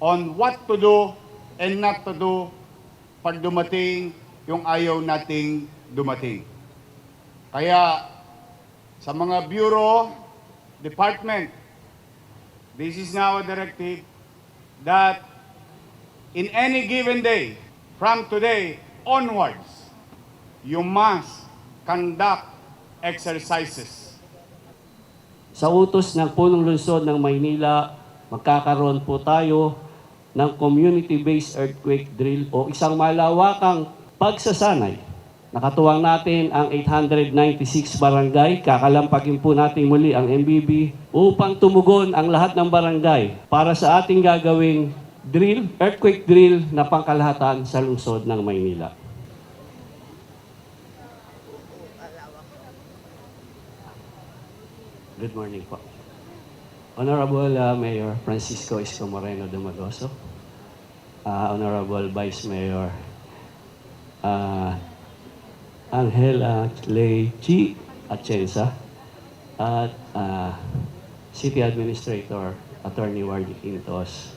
on what to do and not to do pag dumating yung ayaw nating dumating. Kaya sa mga bureau, department, this is now a directive that in any given day, from today onwards, you must conduct exercises. Sa utos ng punong lungsod ng Maynila, magkakaroon po tayo ng community-based earthquake drill o isang malawakang pagsasanay. Nakatuwang natin ang 896 barangay, kakalampagin po natin muli ang MBB upang tumugon ang lahat ng barangay para sa ating gagawing drill, earthquake drill na pangkalahatan sa lungsod ng Maynila. Good morning po. Honorable uh, Mayor Francisco Isko Moreno Dumagoso, uh, Honorable Vice Mayor uh, Angela Clay G. Atienza, at uh, City Administrator Attorney Wardy Quintos,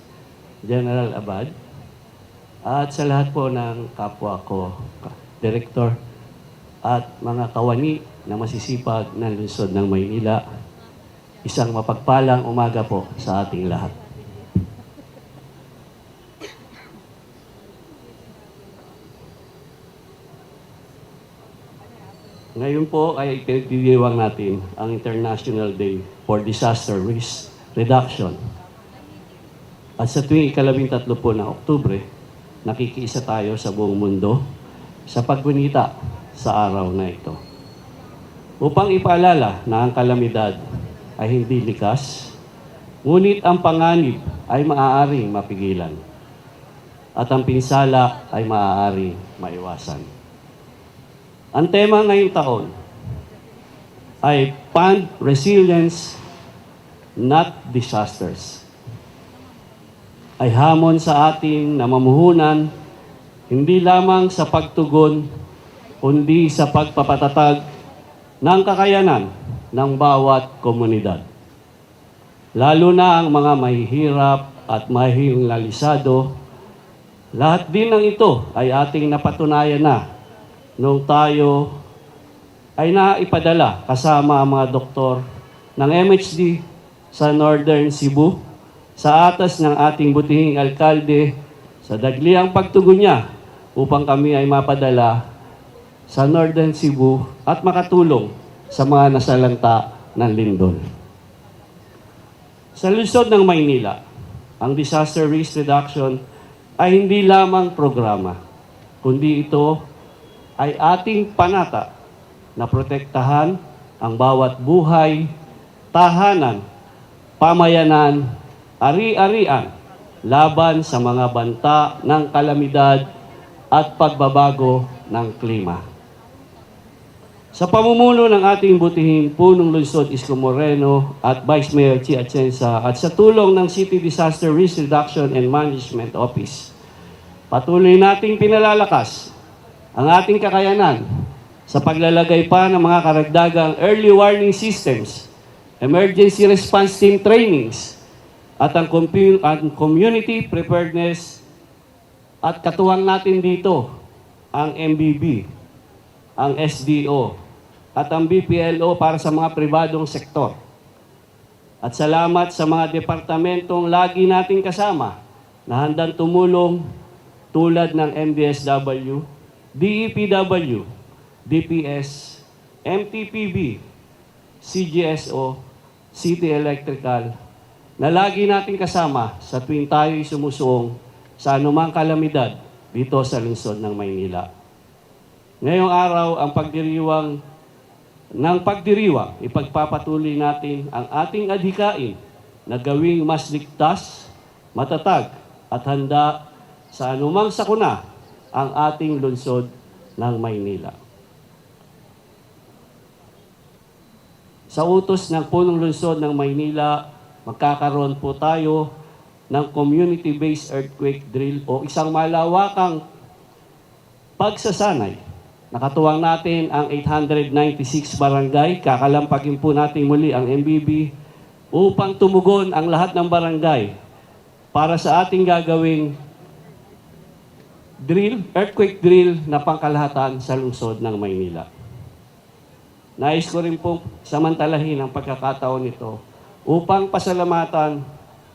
General Abad, at sa lahat po ng kapwa ko, Director, at mga kawani na masisipag ng lungsod ng Maynila, isang mapagpalang umaga po sa ating lahat. Ngayon po ay pinagdidiwang natin ang International Day for Disaster Risk Reduction. At sa tuwing ikalabing tatlo po ng Oktubre, nakikiisa tayo sa buong mundo sa paggunita sa araw na ito. Upang ipaalala na ang kalamidad ay hindi likas, ngunit ang panganib ay maaaring mapigilan at ang pinsala ay maaaring maiwasan. Ang tema ngayong taon ay Fund Resilience, not Disasters. Ay hamon sa ating namamahunan hindi lamang sa pagtugon, kundi sa pagpapatatag ng kakayanan ng bawat komunidad. Lalo na ang mga mahihirap at mahinglalisado, lahat din ng ito ay ating napatunayan na nung tayo ay naipadala kasama ang mga doktor ng MHD sa Northern Cebu sa atas ng ating butihing alkalde sa dagliang pagtugon niya upang kami ay mapadala sa Northern Cebu at makatulong sa mga nasalanta ng lindol. Sa lungsod ng Maynila, ang disaster risk reduction ay hindi lamang programa, kundi ito ay ating panata na protektahan ang bawat buhay, tahanan, pamayanan, ari-arian laban sa mga banta ng kalamidad at pagbabago ng klima. Sa pamumuno ng ating butihing punong lungsod Isko Moreno at Vice Mayor Chi Atienza at sa tulong ng City Disaster Risk Reduction and Management Office, patuloy nating pinalalakas ang ating kakayanan sa paglalagay pa ng mga karagdagang early warning systems, emergency response team trainings, at ang, community preparedness at katuwang natin dito ang MBB, ang SDO, at ang BPLO para sa mga pribadong sektor. At salamat sa mga departamentong lagi nating kasama na handang tumulong tulad ng MDSW, DEPW, DPS, MTPB, CGSO, City Electrical, na lagi nating kasama sa tuwing tayo'y sumusuong sa anumang kalamidad dito sa lungsod ng Maynila. Ngayong araw, ang pagdiriwang ng pagdiriwang, ipagpapatuloy natin ang ating adhikain na gawing mas ligtas, matatag at handa sa anumang sakuna ang ating lungsod ng Maynila. Sa utos ng punong lungsod ng Maynila, magkakaroon po tayo ng community-based earthquake drill o isang malawakang pagsasanay. Nakatuwang natin ang 896 barangay, kakalampagin po natin muli ang MBB upang tumugon ang lahat ng barangay para sa ating gagawing drill, earthquake drill na pangkalahatan sa lungsod ng Maynila. Nais ko rin po samantalahin ang pagkakataon nito upang pasalamatan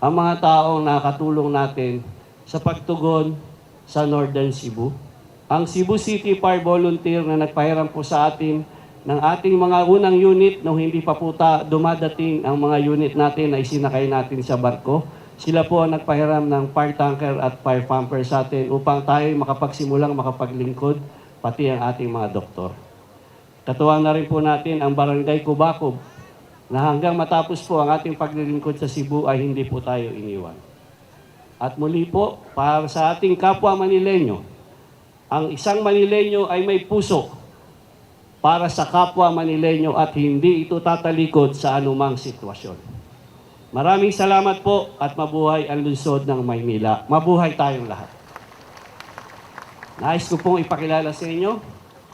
ang mga taong nakatulong natin sa pagtugon sa Northern Cebu. Ang Cebu City Fire Volunteer na nagpahiram po sa atin ng ating mga unang unit nung hindi pa po ta dumadating ang mga unit natin na isinakay natin sa barko. Sila po ang nagpahiram ng fire tanker at fire pumper sa atin upang tayo makapagsimulang makapaglingkod pati ang ating mga doktor. Katuwang na rin po natin ang Barangay Kubakob na hanggang matapos po ang ating paglilingkod sa Cebu ay hindi po tayo iniwan. At muli po, para sa ating kapwa Manilenyo, ang isang Manilenyo ay may puso para sa kapwa Manilenyo at hindi ito tatalikod sa anumang sitwasyon. Maraming salamat po at mabuhay ang lungsod ng Maynila. Mabuhay tayong lahat. Nais ko pong ipakilala sa inyo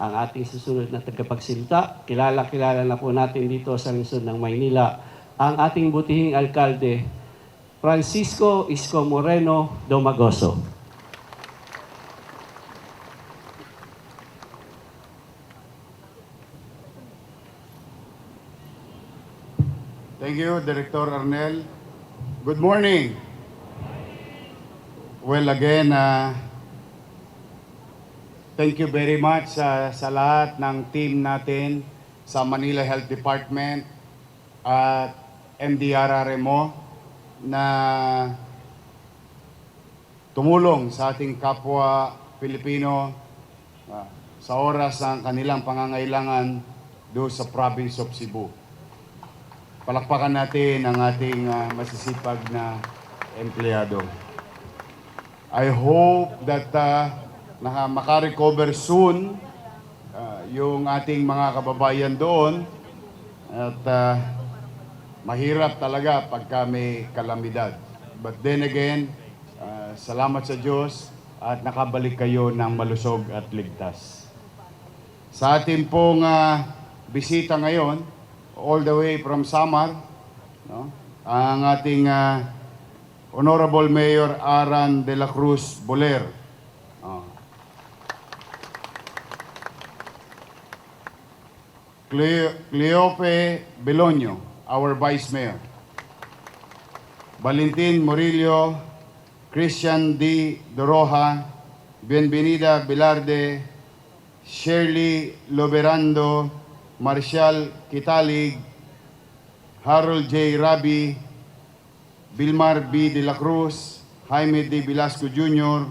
ang ating susunod na tagapagsilita. Kilala-kilala na po natin dito sa lungsod ng Maynila ang ating butihing alkalde, Francisco Isko Moreno Domagoso. Thank you, Director Arnel. Good morning. Well, again, uh, thank you very much uh, sa lahat ng team natin sa Manila Health Department at MDRRMO na tumulong sa ating kapwa Pilipino uh, sa oras ng kanilang pangangailangan doon sa province of Cebu. Palakpakan natin ang ating ah, masisipag na empleyado. I hope that uh, naka, makarecover soon ah, yung ating mga kababayan doon at ah, mahirap talaga pagka may kalamidad. But then again, ah, salamat sa Diyos at nakabalik kayo ng malusog at ligtas. Sa ating pong ah, bisita ngayon, all the way from Samar, no? ang ating ah, Honorable Mayor Aran de la Cruz Boler. Oh. Cle- Cleope Belonio, our Vice Mayor. Valentin Murillo, Christian D. Doroja, Bienvenida Velarde, Shirley Loberando, Marcial Kitalig, Harold J. Rabi, Vilmar B. de la Cruz, Jaime D. Velasco Jr.,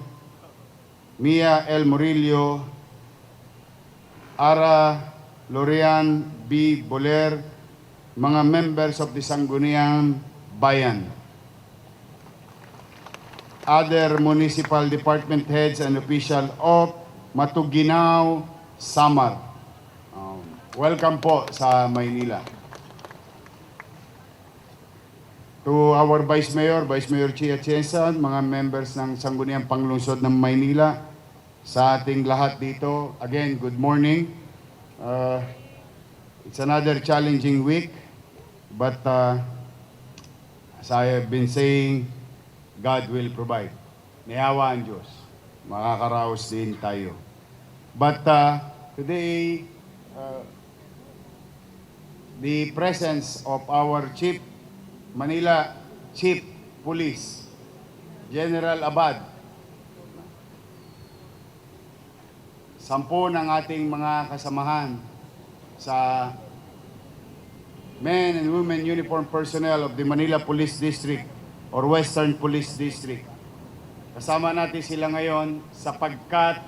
Mia L. Murillo, Ara Lorian B. Boler, mga members of the Sangguniang Bayan. Other municipal department heads and official of Matuginao, Samar. Welcome po sa Maynila. To our Vice Mayor, Vice Mayor Chia Chiesan, mga members ng Sangguniang Panglungsod ng Maynila, sa ating lahat dito, again, good morning. Uh, it's another challenging week, but uh, as I have been saying, God will provide. Niyawa ang Diyos. Makakaraos din tayo. But uh, today, uh, the presence of our Chief Manila Chief Police, General Abad, sampo ng ating mga kasamahan sa men and women uniform personnel of the Manila Police District or Western Police District. Kasama natin sila ngayon sapagkat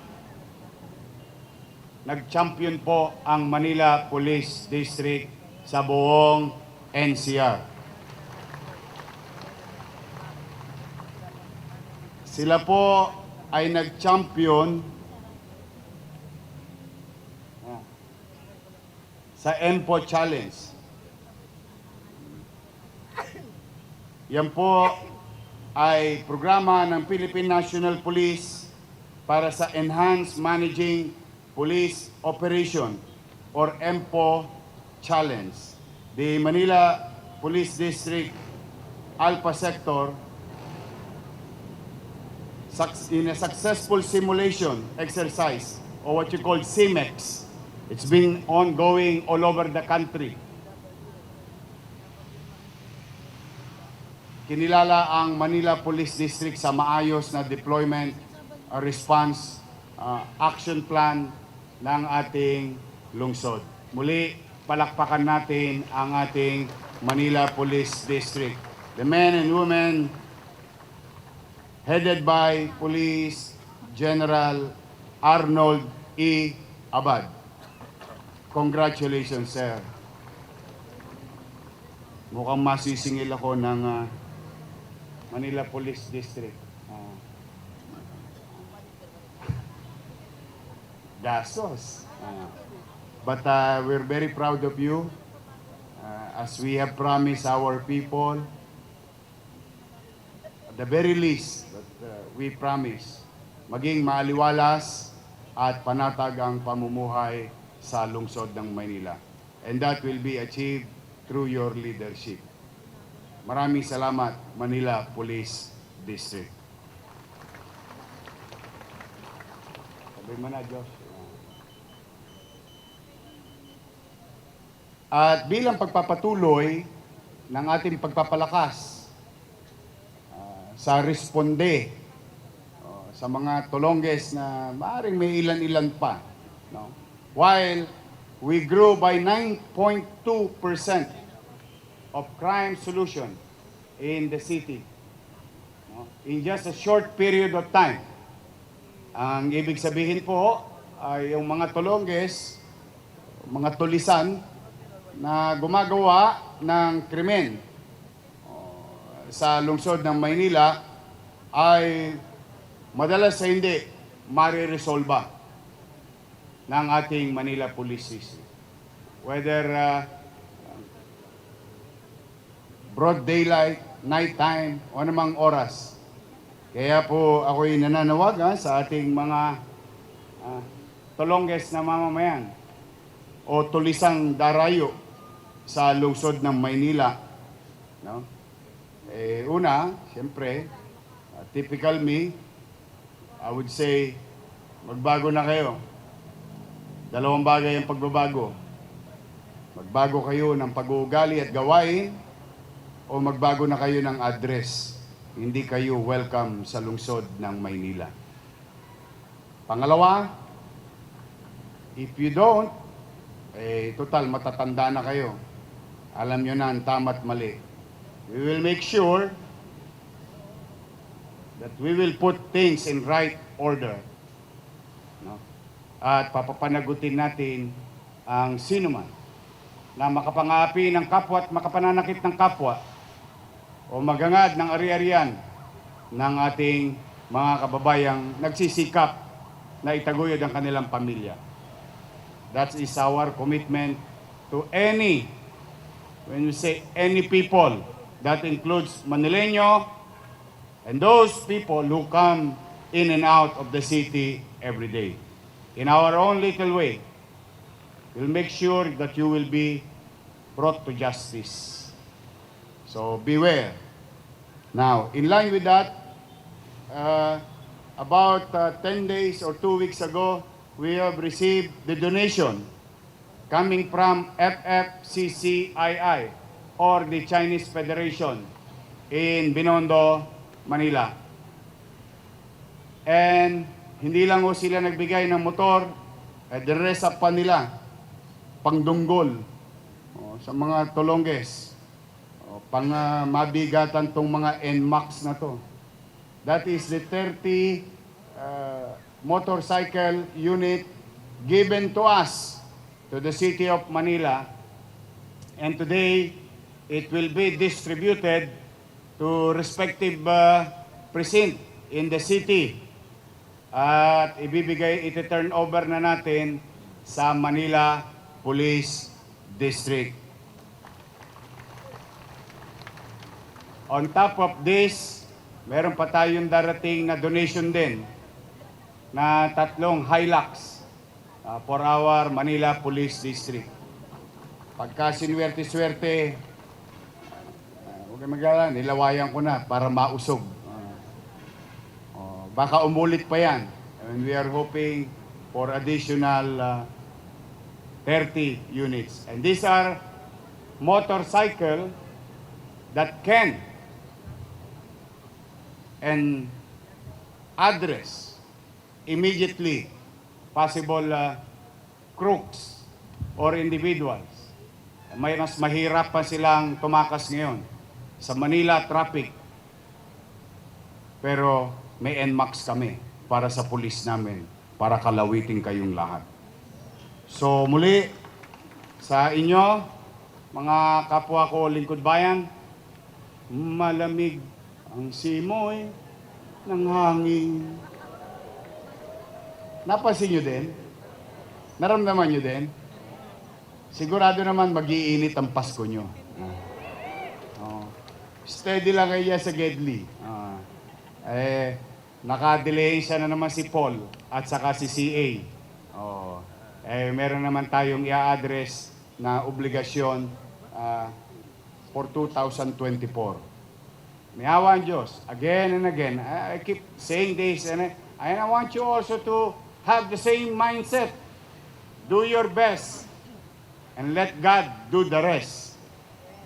nag-champion po ang Manila Police District sa buong NCR. Sila po ay nag-champion sa EMPO Challenge. Yan po ay programa ng Philippine National Police para sa Enhanced Managing Police Operation or EMPO Challenge. The Manila Police District Alpha Sector in a successful simulation exercise or what you call CIMEX. It's been ongoing all over the country. Kinilala ang Manila Police District sa maayos na deployment, uh, response, uh, action plan ng ating lungsod. Muli, palakpakan natin ang ating Manila Police District. The men and women headed by Police General Arnold E. Abad. Congratulations, sir. Mukhang masisingil ako ng ah, Manila Police District. Ah. gastos. Ah. But uh, we're very proud of you uh, as we have promised our people at the very least that uh, we promise maging maaliwalas at panatag ang pamumuhay sa lungsod ng Maynila. And that will be achieved through your leadership. Maraming salamat, Manila Police District. Sabi mo na, Josh. At bilang pagpapatuloy ng ating pagpapalakas ah, sa responde oh, sa mga tulongges na maaaring may ilan-ilan pa. No? While we grew by 9.2% of crime solution in the city no? in just a short period of time. Ang ibig sabihin po ay yung mga tulongges, mga tulisan na gumagawa ng krimen sa lungsod ng Maynila ay madalas sa hindi mariresolba ng ating Manila Police District. Whether uh, broad daylight, nighttime, o anumang oras. Kaya po ako'y nananawagan sa ating mga ah, tulongges na mamamayan o tulisang darayo sa lungsod ng Maynila. No? Eh, una, siyempre, uh, typical me, I would say, magbago na kayo. Dalawang bagay ang pagbabago. Magbago kayo ng pag-uugali at gawain o magbago na kayo ng address. Hindi kayo welcome sa lungsod ng Maynila. Pangalawa, if you don't, eh, total, matatanda na kayo. Alam nyo na ang tama't mali. We will make sure that we will put things in right order. No? At papapanagutin natin ang sino man na makapangapi ng kapwa at makapananakit ng kapwa o magangad ng ari-arian ng ating mga kababayang nagsisikap na itaguyod ang kanilang pamilya. That is our commitment to any, when we say any people, that includes Manileño and those people who come in and out of the city every day. In our own little way, we'll make sure that you will be brought to justice. So beware. Now, in line with that, uh, about uh, 10 days or 2 weeks ago, we have received the donation coming from FFCCII or the Chinese Federation in Binondo, Manila. And hindi lang ho sila nagbigay ng motor, eh, the pa nila, pangdunggol oh, sa mga tulongges, oh, pang ah, mabigatan tong mga NMAX na to. That is the 30 uh, motorcycle unit given to us, to the city of Manila. And today, it will be distributed to respective uh, precinct in the city. At ibibigay, iti-turn over na natin sa Manila Police District. On top of this, meron pa tayong darating na donation din na tatlong Hilux uh, for our Manila Police District. Pagka sinwerte-swerte, uh, huwag kang mag nilawayan ko na para mausog. Uh, oh, baka umulit pa yan. And we are hoping for additional uh, 30 units. And these are motorcycle that can and address immediately possible uh, crooks or individuals. May mas mahirap pa silang tumakas ngayon sa Manila traffic. Pero may NMAX kami para sa pulis namin, para kalawitin kayong lahat. So muli, sa inyo, mga kapwa ko lingkod bayan, malamig ang simoy ng hangin. Napansin nyo din? Naramdaman nyo din? Sigurado naman mag-iinit ang Pasko nyo. Oh. Steady lang kayo sa Gedli. Ah. eh, naka-delay siya na naman si Paul at saka si CA. Oh. Eh, meron naman tayong i-address na obligasyon ah, for 2024. May awa ang Diyos. Again and again. I keep saying this and I, and I want you also to have the same mindset. Do your best and let God do the rest.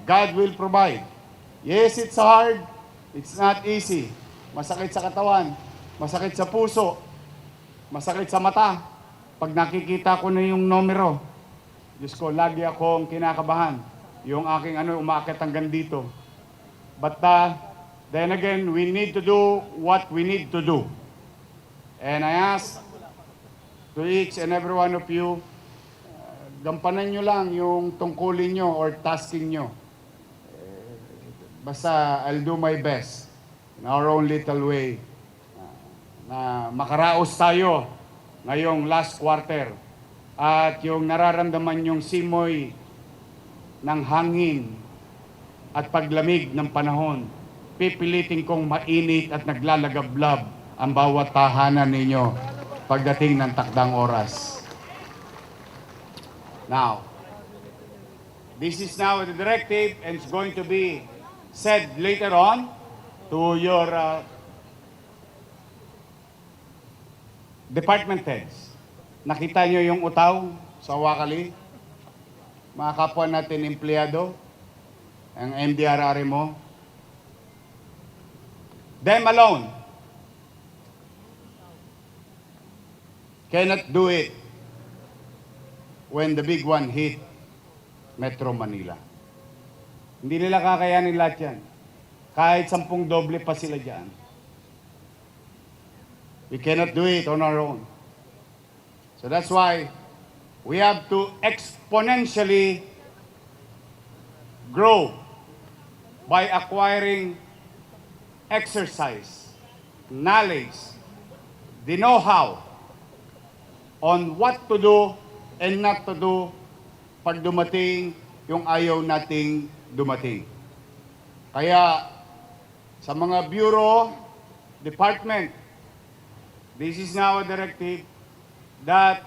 God will provide. Yes, it's hard. It's not easy. Masakit sa katawan. Masakit sa puso. Masakit sa mata. Pag nakikita ko na yung numero, Diyos ko, lagi akong kinakabahan. Yung aking ano, umakit hanggang dito. But uh, then again, we need to do what we need to do. And I ask to each and every one of you, uh, gampanan nyo lang yung tungkulin nyo or tasking nyo. Basta I'll do my best in our own little way uh, na makaraos tayo ngayong last quarter at yung nararamdaman yung simoy ng hangin at paglamig ng panahon, pipilitin kong mainit at naglalagablab ang bawat tahanan ninyo pagdating ng takdang oras. Now, this is now the directive and it's going to be said later on to your uh, department heads. Nakita nyo yung utaw sa Wakali? Mga kapwa natin empleyado, ang MDRR mo. Them alone cannot do it when the big one hit Metro Manila. Hindi nila kakayanin lahat yan. Kahit sampung doble pa sila dyan. We cannot do it on our own. So that's why we have to exponentially grow by acquiring exercise, knowledge, the know-how on what to do and not to do pag dumating yung ayaw nating dumating. Kaya sa mga bureau, department, this is now a directive that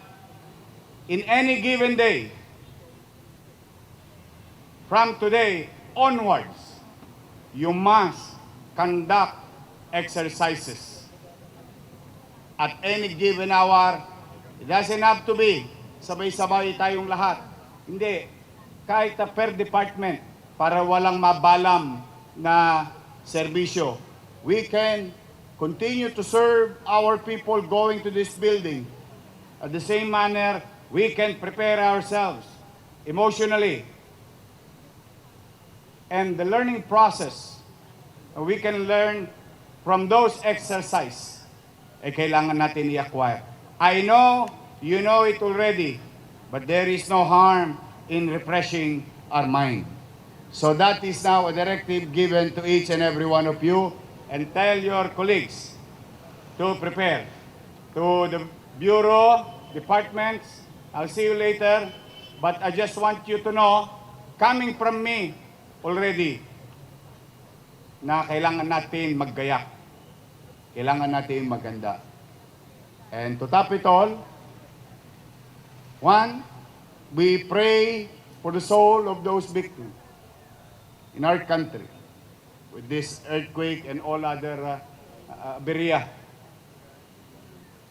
in any given day, from today onwards, you must conduct exercises. At any given hour, it doesn't have to be sabay-sabay tayong lahat. Hindi. Kahit na per department, para walang mabalam na serbisyo. We can continue to serve our people going to this building. At the same manner, we can prepare ourselves emotionally. And the learning process, we can learn from those exercise, eh kailangan natin i-acquire. I know, you know it already, but there is no harm in refreshing our mind. So that is now a directive given to each and every one of you and tell your colleagues to prepare. To the bureau, departments, I'll see you later, but I just want you to know, coming from me already, na kailangan natin maggayak. Kailangan natin maganda. And to top it all, one, we pray for the soul of those victims in our country with this earthquake and all other uh, uh, berea.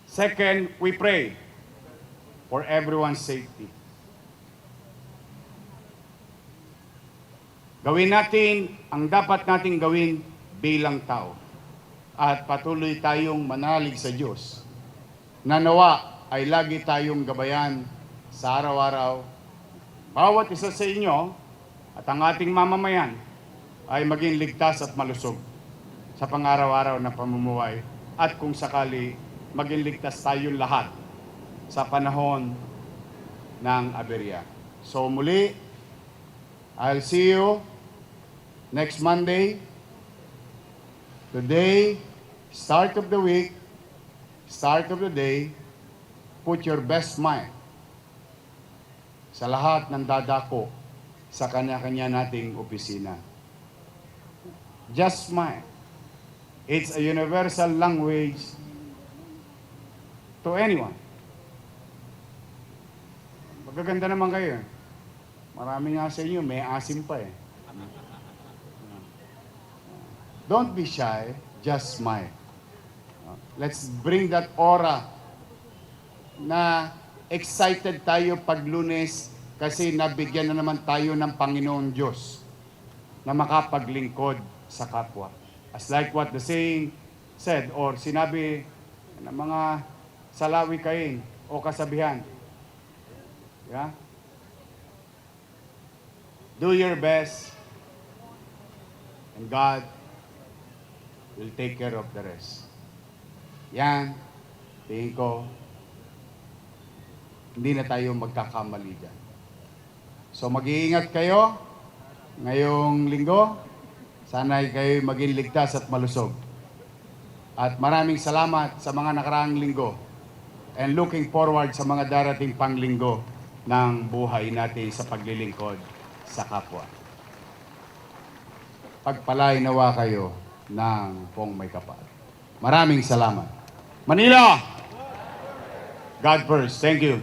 Second, we pray for everyone's safety. Gawin natin ang dapat nating gawin bilang tao. At patuloy tayong manalig sa Diyos. Na nawa ay lagi tayong gabayan sa araw-araw. Bawat isa sa inyo at ang ating mamamayan ay maging ligtas at malusog sa pang-araw-araw na pamumuhay. At kung sakali, maging ligtas tayong lahat sa panahon ng aberya. So muli, I'll see you next Monday. Today, start of the week, start of the day, put your best mind sa lahat ng dadako sa kanya-kanya nating opisina. Just smile. It's a universal language to anyone. Magaganda naman kayo. Marami nga sa inyo, may asim pa eh. Don't be shy, just smile. Let's bring that aura na excited tayo pag lunes kasi nabigyan na naman tayo ng Panginoon Diyos na makapaglingkod sa kapwa. As like what the saying said or sinabi ng mga salawi kain o kasabihan. Yeah? Do your best and God will take care of the rest. Yan, tingin ko, hindi na tayo magkakamali dyan. So mag-iingat kayo ngayong linggo. Sana'y kayo maging ligtas at malusog. At maraming salamat sa mga nakaraang linggo. And looking forward sa mga darating pang linggo ng buhay natin sa paglilingkod sa kapwa. Pagpalay nawa kayo ng pong may kapal. Maraming salamat. Manila! God first. Thank you.